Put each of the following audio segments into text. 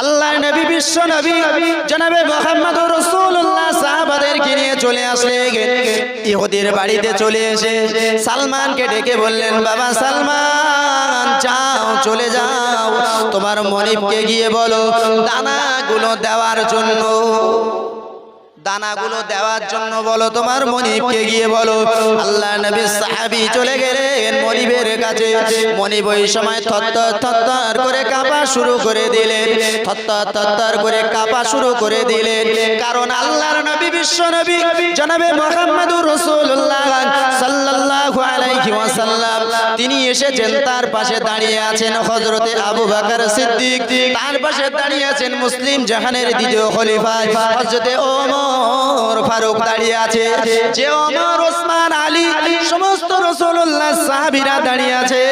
আল্লাহ নবী, বিশ্ব নবী, জনাবে মোহাম্মদ রসুল্লাহ সাহাবাদেরকে নিয়ে চলে আসলেন ইহুদির বাড়িতে চলে এসে সালমানকে ডেকে বললেন, বাবা সালমান, যাও, চলে যাও। তোমার মনিবকে গিয়ে বলো, দানাগুলো দেওয়ার জন্য। দানাগুলো দেওয়ার জন্য বলো, তোমার মনিবকে গিয়ে বলো, আল্লাহ নবী সাহাবি চলে গেলেন মনিবের কাছে। মনিব ওই সময় থত্তর থত্তর করে কাঁপা শুরু করে দিলেন। করে কাঁপা শুরু করে দিলেন। কারণ আল্লাহর নবী, বিশ্ব নবী, জনাবে মোহাম্মদুর রাসূলুল্লাহ সাল্লাল্লাহু আলাইহি তিনি এসেছেন, তার পাশে দাঁড়িয়ে আছেন হযরতে আবু বকর সিদ্দিক। তার পাশে দাঁড়িয়ে আছেন মুসলিম জাহানের দ্বিতীয় খলিফা। হযরতে ওমর ফারুক দাঁড়িয়ে আছে। যে ওমর, ওসমান, আলী, সমস্ত রসুল্লাহ সাহাবীরা দাঁড়িয়ে আছে।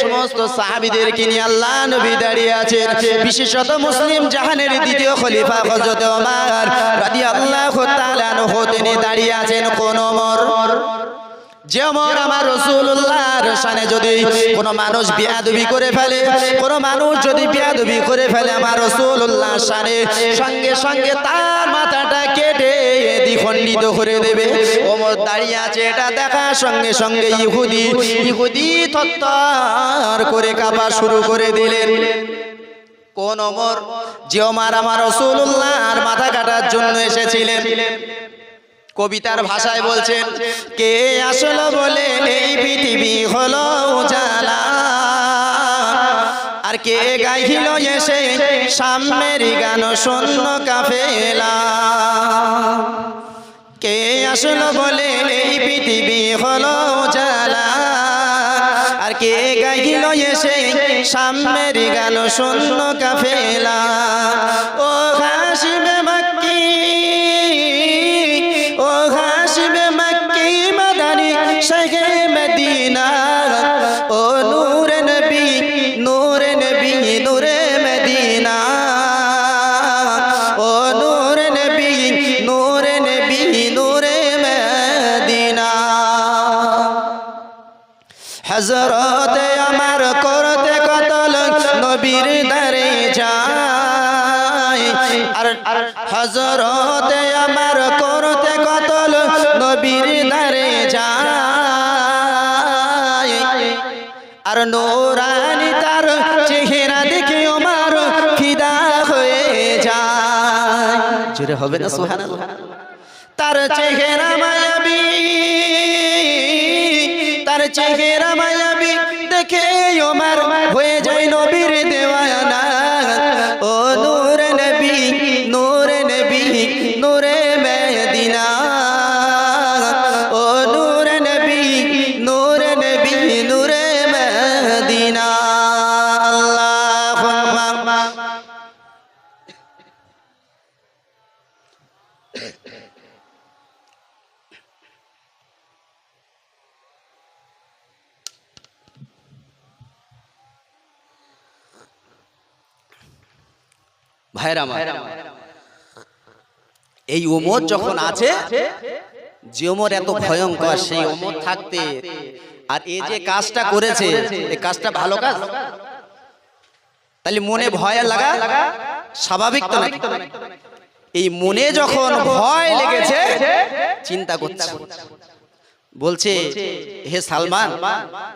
সমস্ত সাহাবীদেরকে নিয়ে আল্লাহ নবী দাঁড়িয়ে আছেন। বিশেষত মুসলিম জাহানের দ্বিতীয় খলিফা হযরতে ওমর রাদিয়াল্লাহু তাআলা আনহু, তিনি দাঁড়িয়ে আছেন কোন ওমর? যেমন আমার রসুল্লাহর সানে যদি কোনো মানুষ বিয়াদবি করে ফেলে, কোনো মানুষ যদি বিয়াদবি করে ফেলে আমার রসুল্লাহ সানে সঙ্গে সঙ্গে তার মাথাটা কেটে দ্বিখণ্ডিত করে দেবে। ওমর দাঁড়িয়ে আছে, এটা দেখার সঙ্গে সঙ্গে ইহুদি ইহুদি থত্তর করে কাপা শুরু করে দিলেন। কোন ওমর? যে ওমর আমার রসুল্লাহর মাথা কাটার জন্য এসেছিলেন। কবিতার ভাষায় বলছেন, কে আসলো বলে এই পৃথিবী হলো উজালা? আর কে গাইল এসে সাম্যের গান শূন্য কাফেলা? কে আসলো বলে এই পৃথিবী হলো জালা আর কে গাইল এসে সামনের গান শূন্য কাফেলা? ও হজরতে আমার করতে কতল নবীর দারে যায়। আর নোরানি তার চেহারা দেখে আমার ফিদা হয়ে যায়। জুড়ে হবে না, সুবহানাল্লাহ। তার চেহারা মায়াবী, তার চেহারা মায়াবী দেখে ওমর হয়ে যায় নবীর দেওয়ানা ভাইরা আমার। এই ওমর যখন আছে যে ওমর এত ভয়ঙ্কর সেই ওমর থাকতে আর এই যে কাজটা করেছে এই কাজটা ভালো কাজ? তাহলে মনে ভয় লাগা স্বাভাবিক তো নাকি? এই মনে যখন ভয় লেগেছে চিন্তা করছে। বলছে হে সালমান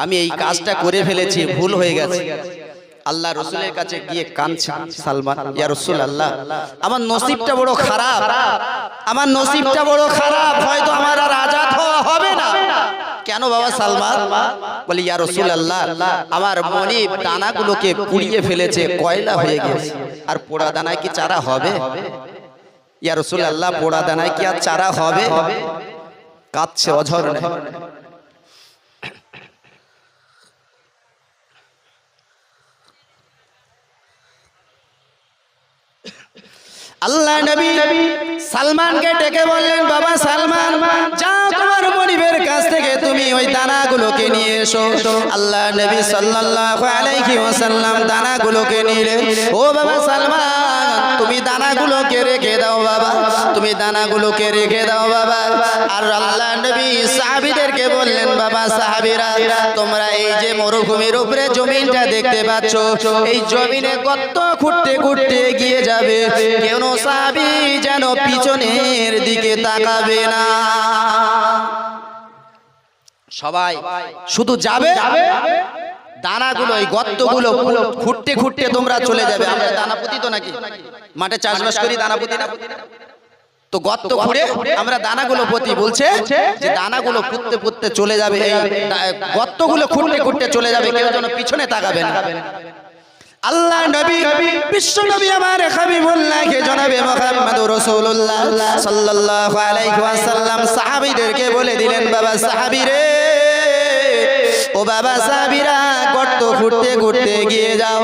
আমি এই কাজটা করে ফেলেছি ভুল হয়ে গেছে। আল্লাহ রসুলের কাছে গিয়ে কাঁদছে সালমান ইয়া রসুল আল্লাহ আমার নসিবটা বড় খারাপ। আমার নসিবটা বড় খারাপ। হয়তো আমার আর আজাদ হওয়া হবে না। কেন বাবা সালমান? বলি ইয়া রসুল আল্লাহ আমার মনিব দানাগুলোকে পুড়িয়ে ফেলেছে কয়লা হয়ে গেছে। আর পোড়া দানায় কি চারা হবে? ইয়া রসুল আল্লাহ পোড়া দানায় কি আর চারা হবে? কাঁদছে অঝর আল্লাহ নবী সালমানকে ডেকে বললেন, বাবা সালমান, যাও তোমার মনিবের কাছ থেকে, তুমি ওই দানাগুলোকে নিয়ে এসো। আল্লাহ নবী সাল্লাল্লাহু আলাইহি ওয়াসাল্লাম দানাগুলোকে নিলে ও বাবা সালমান, তুমি দানাগুলোকে রেখে দাও বাবা। তুমি দানাগুলোকে রেখে দাও বাবা। আর আল্লাহ নবী সাহাবীদেরকে বললেন, বাবা সাহাবীরা, তোমরা এই যে মরুভূমির উপরে জমিনটা দেখতে পাচ্ছ, এই জমিনে কত খুঁড়তে খুঁড়তে যাবে। কেন সাহাবি যেন পিছনের দিকে তাকাবে না? সবাই, শুধু যাবে? দানাগুলো এই গর্তগুলো খুঁটতে খুঁটতে তোমরা চলে যাবে। আমরা দানা পুঁতি তো নাকি? মাঠে চাষবাস করি দানা পুঁতি না? তো গর্ত খুঁড়ে আমরা দানাগুলো প্রতি বলছে যে দানাগুলো পুঁততে পুঁততে চলে যাবে গর্তগুলো খুঁড়তে খুঁড়তে চলে যাবে কেউ যেন পিছনে তাকাবে না। আল্লাহ নবী বিশ্ব নবী আমার হাবিবুল্লাহ কে জনাবে মুহাম্মদ রাসূলুল্লাহ সাল্লাল্লাহু আলাইহি ওয়াসাল্লাম। সাহাবীদেরকে বলে দিলেন বাবা সাহাবীরে ও বাবা সাহাবীরা। গর্ত ঘুরতে ঘুরতে গিয়ে যাও।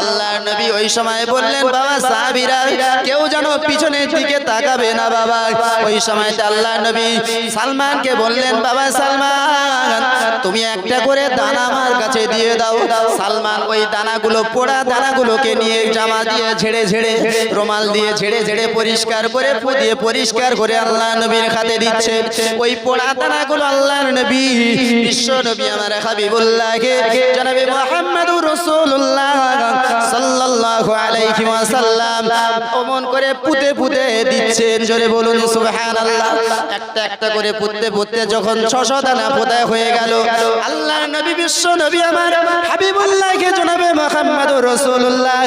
আল্লাহর নবী ওই সময় বললেন বাবা সাহাবীরা কেউ যেন পিছনের দিকে তাকাবে না বাবা। ওই সময় আল্লাহ নবী সালমানকে বললেন বাবা সালমান তুমি একটা করে দানা আমার কাছে দিয়ে দাও। সালমান ওই দানাগুলো পোড়া দানাগুলোকে নিয়ে জামা দিয়ে ঝেড়ে ঝেড়ে, রুমাল দিয়ে ঝেড়ে ঝেড়ে পরিষ্কার করে দিয়ে পরিষ্কার করে আল্লাহ নবীর হাতে দিচ্ছে। ওই পোড়া দানাগুলো আল্লাহর নবী, বিশ্ব নবী আমার হাবিবুল্লাহকে, জনাবে মুহাম্মদুর রাসূলুল্লাহ সাল্লাল্লাহু আলাইহি ওয়াসাল্লাম অমন করে পুঁতে পুঁতে দিচ্ছেন। জোরে বলুন সুবহানাল্লাহ। একটা একটা করে পুঁততে পুঁততে যখন 600 দানা পোতায় হয়ে গেল আল্লাহর নবী বিশ্ব নবী আমার, হাবিবুল্লাহকে জনাবে মোহাম্মদ রাসূলুল্লাহ।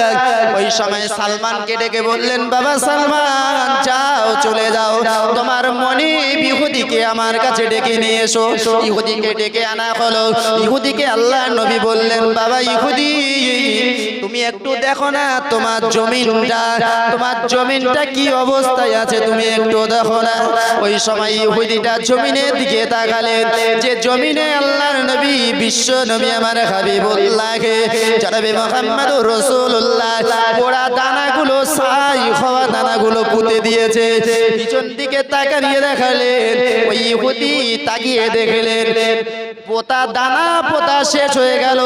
ওই সময় সালমানকে ডেকে বললেন, বাবা সালমান, যাও, চলে যাও। তোমার মনে ইহুদিকে আমার কাছে ডেকে নিয়ে এসো। ইহুদিকে ডেকে আনা হলো। ইহুদিকে আল্লাহ নবী বললেন, বাবা ইহুদি তুমি একটু দেখো না তোমার জমিনটা তোমার জমিনটা কি অবস্থায় আছে তুমি একটু দেখো না। ওই সময় ইহুদিটা জমিনের দিকে তাকালেন, যে জমিনে আল্লাহর নবী, বিশ্ব নবী আমার হাবিবুল্লাহকে, জানাবে মোহাম্মদ রসুল্লাহ পোড়া দানাগুলো সাই হওয়া দানাগুলো পুঁতে দিয়েছে। পিছন দিকে তাকানিয়ে দেখালেন, ওই ইহুদি তাকিয়ে দেখলেন পোতা দানা, পোতা শেষ হয়ে গেল।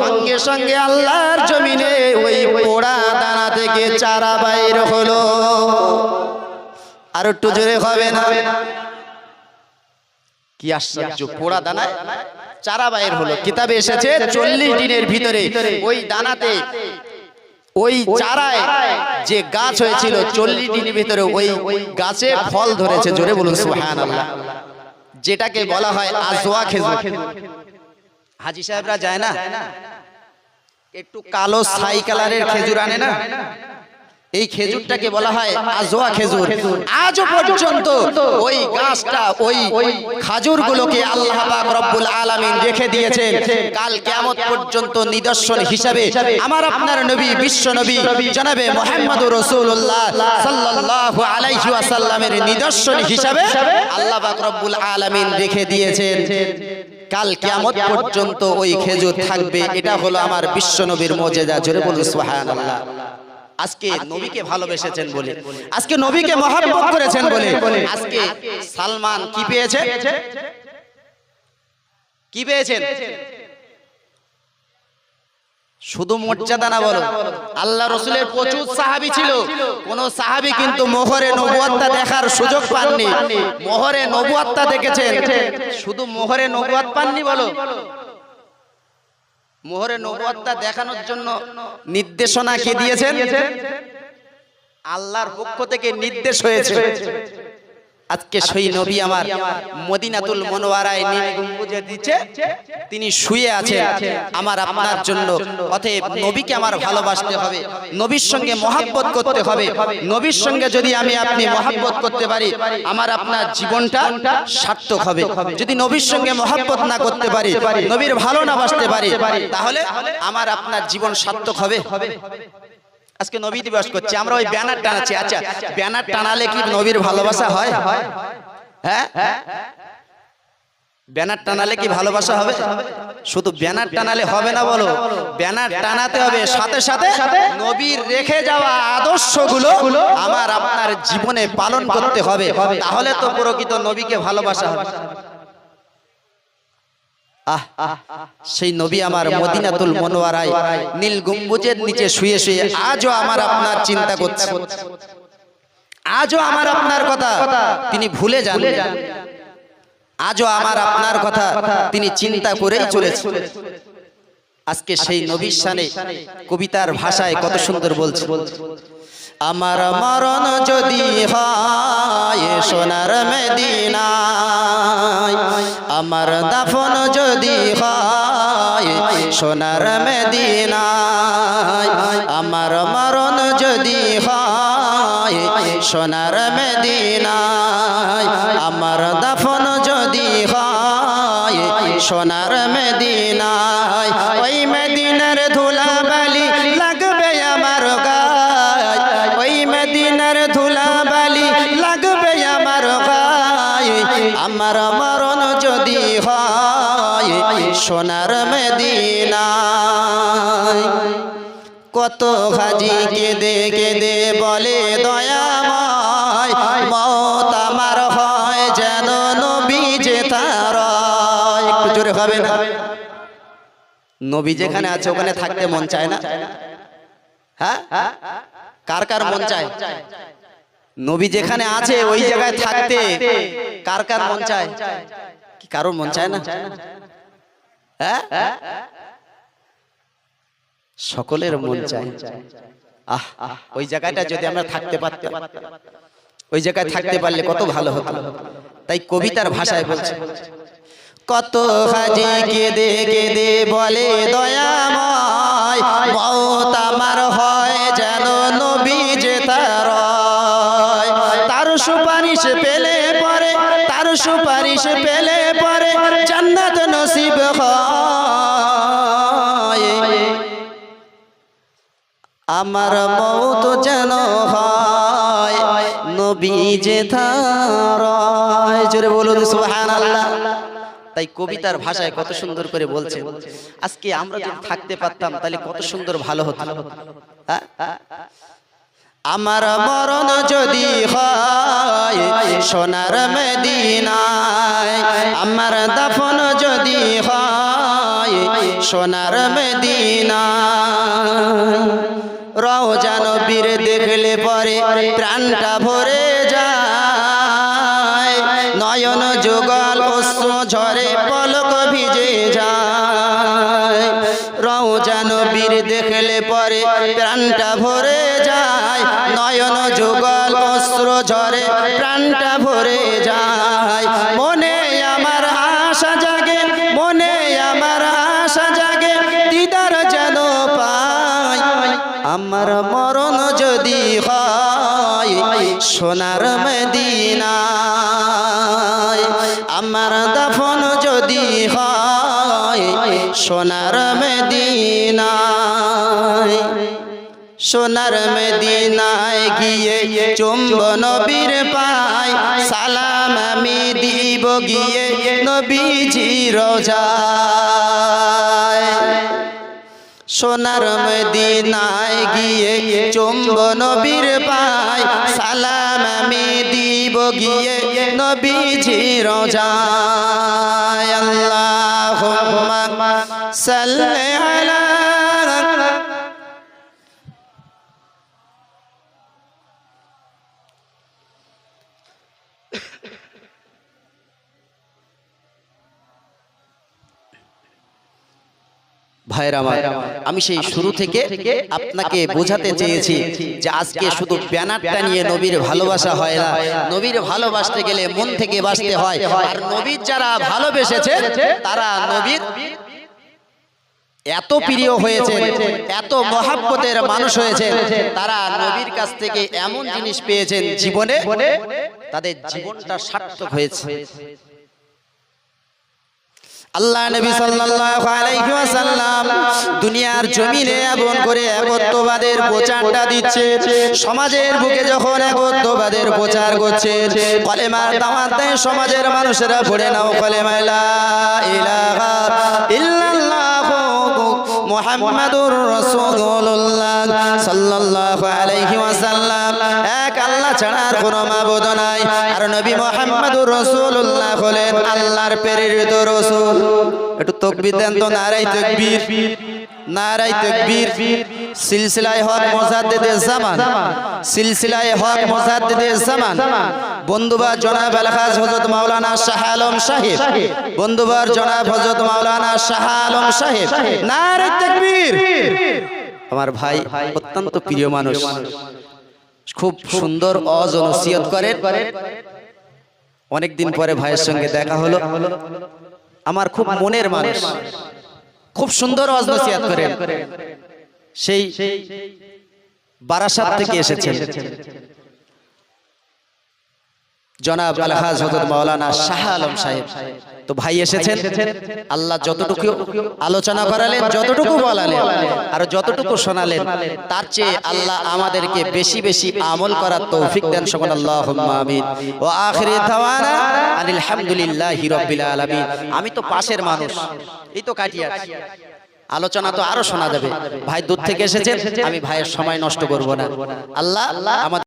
সঙ্গে সঙ্গে আল্লাহর জমিনে ওই পোড়া দানা থেকে চারা বাইর হলো। আর একটু জোরে হবে না? কি আশ্চর্য, পোড়া দানায় চারা বাইর হলো। কিতাবে এসেছে, চল্লিশ দিনের ভিতরে ওই দানাতে, ওই চারায় যে গাছ হয়েছিল, চল্লিশ দিনের ভিতরে ওই গাছে ফল ধরেছে। জোরে বলুন সুহান আল্লাহ যেটাকে বলা হয় আজোয়া খেজুর। হাজি সাহেবরা যায় না? একটু কালো সাই কালারের খেজুর আনে না? এই খেজুরটাকে বলা হয় আজোয়া খেজুর। আজও পর্যন্ত ওই গাছটা ওই খাজুরগুলোকে আল্লাহ পাক রব্বুল আলামিন রেখে দিয়েছেন। কাল কিয়ামত পর্যন্ত নিদর্শন হিসাবে আমার আপনার নবী বিশ্ব নবী জনাবে মুহাম্মদুর রাসূলুল্লাহ সাল্লাল্লাহু আলাইহি ওয়াসাল্লামের নিদর্শন হিসাবে আল্লাহ পাক রব্বুল আলামিন রেখে দিয়েছেন। কাল কিয়ামত পর্যন্ত ওই খেজুর থাকবে। এটা হলো আমার বিশ্ব নবীর মজেদা জোরে বলুন সুবহানাল্লাহ। আজকে নবীকে ভালোবেসেছেন বলে আজকে নবীকে মহাব্বত করেছেন বলে। আজকে সালমান কি পেয়েছে? কি পেয়েছেন? শুধু মর্যাদা না বলো। আল্লাহ রসুলের প্রচুর সাহাবি ছিল। কোন সাহাবি কিন্তু মোহরে নবুয়াত্তা দেখার সুযোগ পাননি। মোহরে নবুয়াত্তা দেখেছেন। শুধু মোহরে নবুয়াত পাননি বলো। মোহরে নবুয়াত্তা দেখানোর জন্য নির্দেশনা কে দিয়েছেন? আল্লাহর পক্ষ থেকে নির্দেশ হয়েছে। আজকে সেই নবী আমার মদিনাতুল মনোয়ারায় নীল গম্বুজে দিচ্ছে তিনি শুয়ে আছেন আমার আপনার জন্য। অতএব নবীকে আমার ভালোবাসতে হবে। নবীর সঙ্গে মহাব্বত করতে হবে। নবীর সঙ্গে যদি আমি আপনি মহাব্বত করতে পারি আমার আপনার জীবনটা সার্থক হবে। যদি নবীর সঙ্গে মহাব্বত না করতে পারি নবীর ভালো না বাসতে পারি তাহলে আমার আপনার জীবন সার্থক হবে। আজকে নবী দিবস করছি আমরা ওই ব্যানার টানাচ্ছি। আচ্ছা ব্যানার টানালে কি নবীর ভালোবাসা হয়? হ্যাঁ? ব্যানার টানালে কি ভালোবাসা হবে? শুধু ব্যানার টানালে হবে না বলো? ব্যানার টানাতে হবে। সাথে সাথে নবীর রেখে যাওয়া আদর্শগুলো আমার আপনার জীবনে পালন করতে হবে। তাহলে তো প্রকৃত নবীকে ভালোবাসা হবে। আহ সেই নবী আমার মদিনাতুল মনোয়ারায় নীল গম্বুজের নিচে শুয়ে শুয়ে আজও আমার আপনার চিন্তা করছে। আজও আমার আপনার কথা তিনি ভুলে যান। আজও আমার আপনার কথা তিনি চিন্তা করেই চলেছে। আজকে সেই নবীর সানে কবিতার ভাষায় কত সুন্দর বলছে। আমার মরণ যদি হয় সোনার মেদিনায়, আমার দাফন যদি হয় সোনার মেদিনায়, আমার মরণ যদি হয় সোনার মেদিনায়, আমার দাফন যদি হয় সোনার মেদিনায়, ওই মেদিনার ধুলাবালি সোনার মেদিনায়। কত হাজি কেঁদে কেঁদে বলে দয়াময়। মত আমার হয় যেন নবী যে তার জোরে হবে না? নবী যেখানে আছে, ওখানে থাকতে মন চায় না? হ্যাঁ? কার কার মন চায়? নবী যেখানে আছে, ওই জায়গায় থাকতে কার কার মন চায়? কি কারোর মন চায় না? সকলের মন আহ আহ, ওই জায়গাটা যদি আমরা থাকতে পারতাম। ওই জায়গায় থাকতে পারলে কত ভালো হতো। তাই কবিতার ভাষায় বলছে। কত হাজি কেঁদে কেঁদে বলে দয়াময়। মত আমার হয় যেন নবী যে তার তার সুপারিশ পেলে পরে তার সুপারিশ পেলে আমার মৌত যেন নবী যে জোরে বলুন তাই কবিতার ভাষায় কত সুন্দর করে বলছে আজকে আমরা যদি থাকতে পারতাম, তাহলে কত সুন্দর ভালো হতো। হ্যাঁ? আমার মরণ যদি হয়, সোনার মেদিনায় আমার দাফন যদি হয়, সোনার মেদিনায় রওজান বীর দেখলে পরে প্রাণটা ভরে যায়। নয়ন যুগল অশ্রু ঝরে পলক ভিজে যায়। রওজান বীর দেখলে পরে প্রাণটা ভরে যায়। নয়ন যুগল অশ্রু ঝরে প্রাণটা ভরে যায়। আমার মরণ যদি হয়, সোনার মদিনায় আমার দাফন যদি হয়, সোনার মদিনায়, সোনার মেদিনায় গিয়ে চুম্বন বীর পায় সালাম আমি দিব গিয়ে নবীজি রোজায়। সোনার মদিনায় গিয়ে চুম্ব নবীর পায় সালাম আমি দিব গিয়ে নবীজি রোজায়। আল্লাহুম্মা সাল্লি ভাইরা আমার আমি সেই শুরু থেকে আপনাকে বোঝাতে চেয়েছি যে আজকে শুধু ব্যানারটা নিয়ে নবীর ভালোবাসা হয় না নবীর ভালোবাসতে গেলে মন থেকে বাসতে হয়। আর নবীর যারা ভালোবেসেছে তারা নবীর এত প্রিয় হয়েছে এত মহাব্বতের মানুষ হয়েছে। তারা নবীর কাছ থেকে এমন জিনিস পেয়েছেন জীবনে তাদের জীবনটা সার্থক হয়েছে। আল্লাহ নবী সাল্লাল্লাহু আলাইহি ওয়াসাল্লাম দুনিয়ার জমিনে এমন করে একত্ববাদের প্রচারটা দিচ্ছে সমাজের বুকে যখন একত্ববাদের প্রচার করছে কলেমার দাওয়াত দেয় সমাজের মানুষেরা পড়ে নাও কলেমা লা ইলাহা ইল্লাল্লাহ মুহাম্মাদুর রাসূলুল্লাহ সাল্লাল্লাহু আলাইহি ওয়াসাল্লাম। ছাড়া আর মাবুদ নাই। আর নবী মুহাম্মাদুর রাসূলুল্লাহ হলেন আল্লাহর প্রেরিত রাসূল। একটু তাকবীর দেন তো নারাই তাকবীর। নারাই তাকবীর। সিলসিলায়ে হক মুজাদ্দিদে জামান। সিলসিলায়ে হক মুজাদ্দিদে জামান। বন্ধুবার জনাব আলহাজ হযরত মাওলানা শাহ আলম সাহেব। বন্ধুবার জনাব হযরত মাওলানা শাহ আলম সাহেব। নারাই তাকবীর। আমার ভাই অত্যন্ত প্রিয় মানুষ। খুব সুন্দর অজনসিয়ত করেন অনেকদিন পরে ভাইয়ের সঙ্গে দেখা হলো। আমার খুব মনের মানুষ। খুব সুন্দর অজ নসিহত করেন সেই বারাসাত থেকে এসেছেন। জনাব আলহাজ হজরত মাওলানা শাহ আলম সাহেব। তো ভাই এসেছেন? আল্লাহ যতটুকু আলোচনা করালেন যতটুকু বলালেন আর যতটুকু শোনালেন তার চেয়ে আল্লাহ আমাদেরকে বেশি বেশি আমল করার তৌফিক দেন সকল আল্লাহ আমিন। ও আখিরি দাওয়ানা আনিল হামদুলিল্লাহি রাব্বিল আলামিন। আমি তো পাশের মানুষ। এই তো কাটিয়ে আছি আলোচনা তো আরও শোনা যাবে ভাই দূর থেকে এসেছেন? আমি ভাইয়ের সময় নষ্ট করব না। আল্লাহ আমাদের